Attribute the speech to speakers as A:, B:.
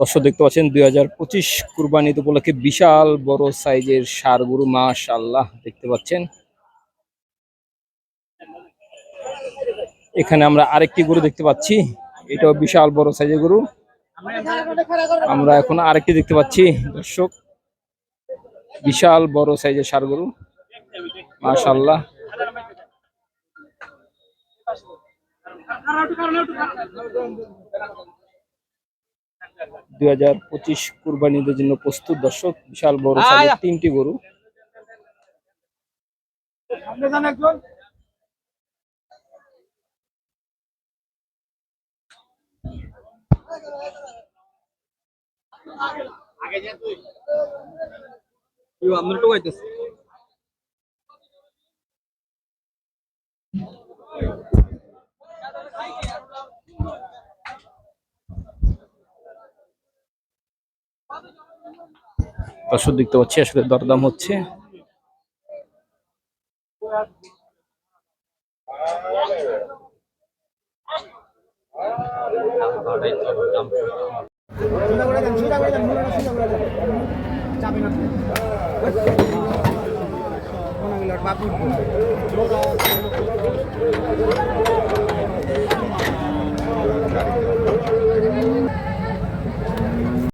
A: দর্শক, দেখতে পাচ্ছেন, দুই হাজার পঁচিশ কুরবানি উপলক্ষে বিশাল বড় সাইজের সার গরু মাস আল্লাহ দেখতে পাচ্ছেন। এখানে আমরা আরেকটি গরু দেখতে পাচ্ছি। এটাও বিশাল বড় সাইজের গরু। আমরা এখন আরেকটি দেখতে পাচ্ছি, দর্শক। বিশাল বড় সাইজের সার গরু। মাশাল্লাহ দুই হাজার পঁচিশ কুরবানিদের জন্য প্রস্তুত, দর্শক। বিশাল বড় তিনটি গরু। আমরা দেখতে পাচ্ছি আসলে দরদাম হচ্ছে। বাবু